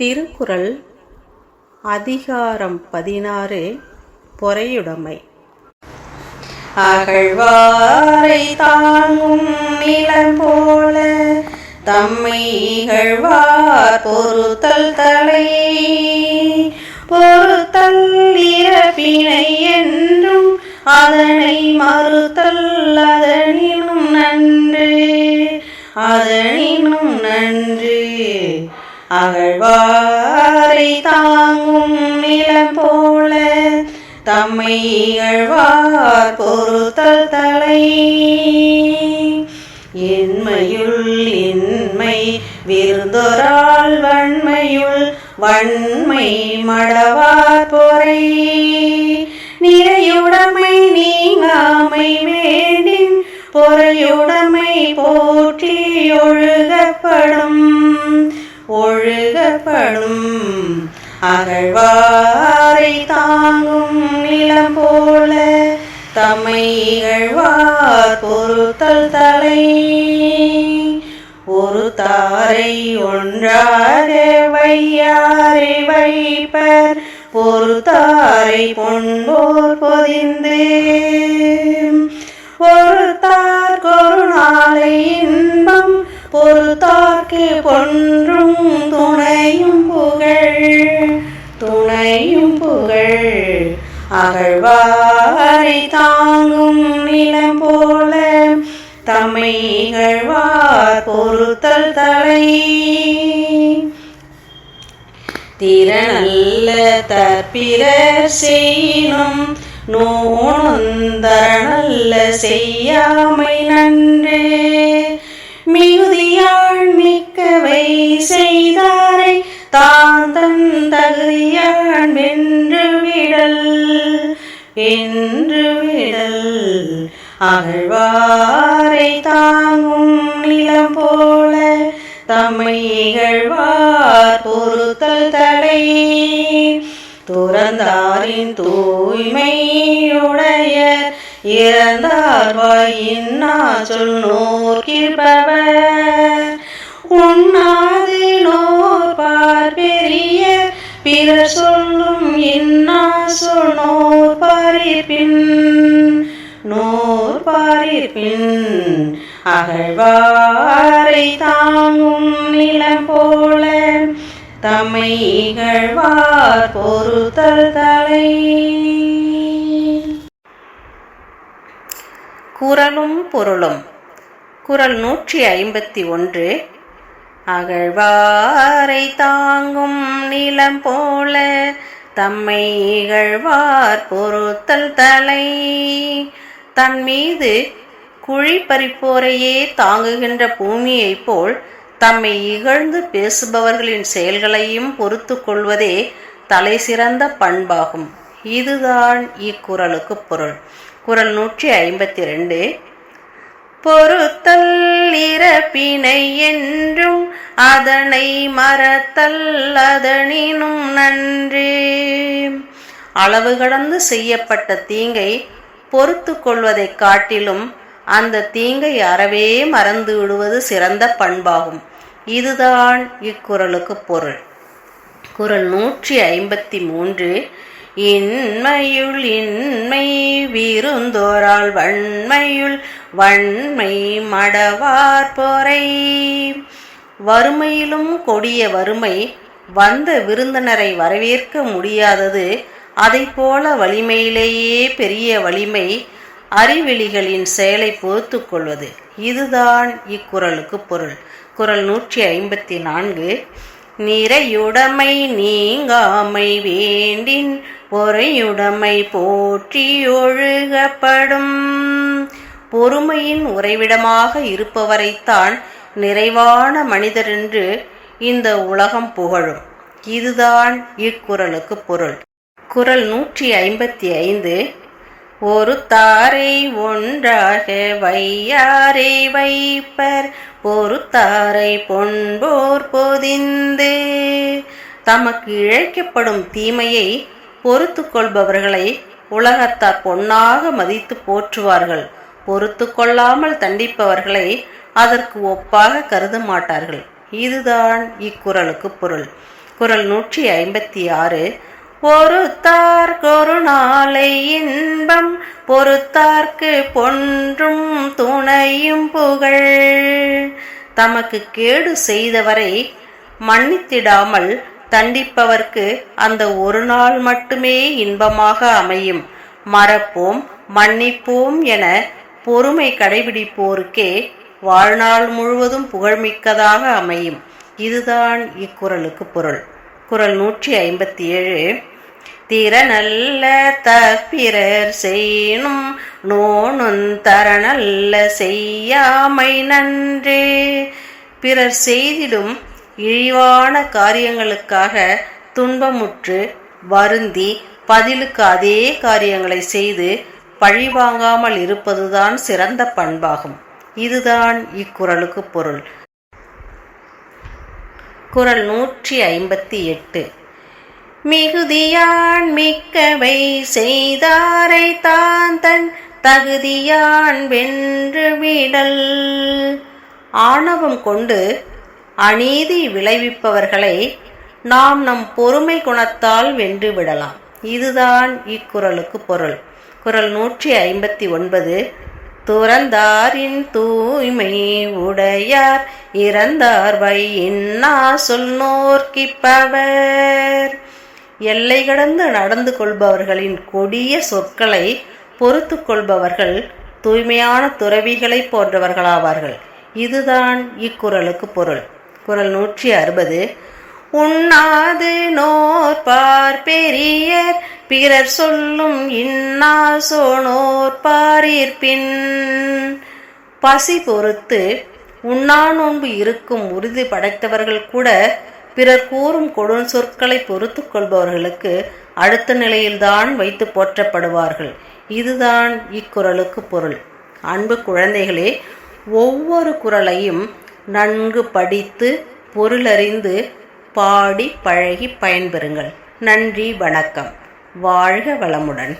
திருக்குறள் அதிகாரம் பதினாறு பொறையுடைமை. அகழ்வாரை தாங்கும் நிலம் போல தம்மை இகழ்வார் பொறுத்தல் தலை. பொறுத்தல் இறப்பினை என்றும் அதனை மறுத்தல் அதனினும் நன்று அதனினும் நன்று. அகழ்வாரை தாங்கும் நிலம் போல தம்மை இகழ்வார் பொறுத்தல் தலை. என்மையுள் இன்மை விருந்தொரால் வன்மையுள் வன்மை மடவார் பொறை நிறையுடைமை நீங்காமை வேண்டின் பொறையுடைமை போற்றி ஒழுகப்படும். ஒழுகப்படும் அகழ்வாரை தாங்கும் நிலம் போல தம்மை இகழ்வார் பொறுத்தல் தலை. ஒரு தாரை ஒன்றாக வையாரை வைப்பர். பொறுத்தாரை பொன்போர் பொதிந்து. பொறுத்தார் கொருநாளை இன்பம் பொறுத்தார்க்கு பொன்றும் அகழ்வாரை தாங்கும் நிலம் போல தம்மை இகழ்வார் பொறுத்தல் தலை. திறனல்ல தற்பிறர் செய்யினும் நோணுந்தரனல்ல செய்யாமை நன் என்று விடல். அகழ்வாரை தாங்கும் நிலம் போல தம்மை இகழ்வார் பொறுத்தல் தடை. துறந்தாரின் தூய்மையுடைய இறந்தார் வாயின்னா சொல் நோக்கிற்பவர். உண்ணாது நோற்பாரிப்பின் அகழ்வாரை தாங்கும் நிலம் போல தம்மை இகழ்வார் பொறுத்தல் தலை. குரலும் பொருளும். குரல் நூற்றி ஐம்பத்தி ஒன்று அகழ்வாரை தாங்கும் நிலம் போல தம்மை இகழ்வார் பொறுத்தல் தலை. தன் மீது குழி பறிப்போரையே தாங்குகின்ற பூமியைப் போல் தம்மை இகழ்ந்து பேசுபவர்களின் செயல்களையும் பொறுத்து கொள்வதே தலை சிறந்த பண்பாகும். இதுதான் இக்குறளுக்கு பொருள். குறள் நூற்றி ஐம்பத்தி ரெண்டு பொறுத்தல் இறப்பினை என்றும் அதனை மறத்தல் அதனினும் நன்றே. அளவு கடந்து செய்யப்பட்ட தீங்கை பொறுத்து கொள்வதைக் காட்டிலும் அந்த தீங்கை அறவே மறந்து விடுவது சிறந்த பண்பாகும். இதுதான் இக்குறளுக்கு பொருள். குரல் நூற்றி ஐம்பத்தி மூன்று இன்மையுள் இன்மை விருந்தோரால் வன்மையுள் வன்மை மடவார் போரை வறுமையிலும் கொடிய வறுமை வந்த விருந்தினரை வரவேற்க முடியாதது போல வலிமையிலேயே பெரிய வலிமை அறிவெளிகளின் செயலை பொறுத்து கொள்வது. இதுதான் இக்குறளுக்கு பொருள். குறள் நூற்றி ஐம்பத்தி நான்கு நிறையுடைமை நீங்காமை வேண்டின் பொறையுடைமை போற்றி ஒழுகப்படும். பொறுமையின் உறைவிடமாக இருப்பவரைத்தான் நிறைவான மனிதர் என்று இந்த உலகம் புகழும். இதுதான் இக்குறளுக்கு பொருள். குறள் நூற்றி ஐம்பத்தி ஐந்து. ஒரு தாரை ஒன்றாக வையாரை வைப்பர் ஒரு தாரை பொன்போர் பொதிந்து. தமக்கு இழைக்கப்படும் தீமையை பொறுத்து கொள்பவர்களை உலகத்தார் பொன்னாக மதித்து போற்றுவார்கள். பொறுத்து கொள்ளாமல் தண்டிப்பவர்களை அதற்கு ஒப்பாக கருத மாட்டார்கள். இதுதான் இக்குறளுக்கு பொருள். குரல் நூற்றி ஐம்பத்தி ஆறு. பொறுத்தார் ஒரு நாளை இன்பம் பொறுத்தார்க்கு பொன்றும் துணையும் புகழ். தமக்கு கேடு செய்தவரை மன்னித்திடாமல் தண்டிப்பவர்க்கு அந்த ஒரு நாள் மட்டுமே இன்பமாக அமையும். மறப்போம் மன்னிப்போம் என பொறுமை கடைபிடிப்போருக்கே வாழ்நாள் முழுவதும் புகழ்மிக்கதாக அமையும். இதுதான் இக்குறளுக்கு பொருள். குரல் நூற்றி ஐம்பத்தி ஏழு திறனல்ல தப்பிரர் செய்யணும் நோனும் தரநல்ல செய்யாமை நன்றே. பிறர் செய்திடும் இழிவான காரியங்களுக்காக துன்பமுற்று வருந்தி பதிலுக்கு அதே காரியங்களை செய்து பழிவாங்காமல் இருப்பதுதான் சிறந்த பண்பாகும். இதுதான் இக்குறளுக்கு பொருள். குரல் நூற்றி ஐம்பத்தி எட்டு. மிகுதியான் மிக்கவை செய்தாரை தான் தன் தகுதியான் வென்று விடல். ஆணவம் கொண்டு அநீதி விளைவிப்பவர்களை நாம் நம் பொறுமை குணத்தால் வென்று விடலாம். இதுதான் இக்குறளுக்கு பொருள். குரல் நூற்றி ஐம்பத்தி ஒன்பது. துறந்தாரின் தூய்மை உடையார் இறந்தார் வை இன்னா சொல்நோர்க்கிப்பவர் எல்லை கடந்து நடந்து கொள்பவர்களின் கொடிய சொற்களை பொறுத்து கொள்பவர்கள் தூய்மையான துறவிகளை போன்றவர்களாவார்கள். இதுதான் இக்குறளுக்கு பொருள். குரல் நூற்றி அறுபது உண்ணாது நோற்பார் பெரியர் பிறர் சொல்லும் இன்னா சோனோற்பாரிற்பின் பசி பொறுத்து உண்ணா நோன்பு இருக்கும் உறுதி படைத்தவர்கள் கூட பிறர் கூறும் கொடும் சொற்களை பொறுத்து கொள்பவர்களுக்கு அடுத்த நிலையில்தான் வைத்து போற்றப்படுவார்கள். இதுதான் இக்குறளுக்கு பொருள். அன்பு குழந்தைகளே ஒவ்வொரு குறளையும் நன்கு படித்து பொருளறிந்து பாடி பழகி பயன்பெறுங்கள். நன்றி வணக்கம். வாழ்க வளமுடன்.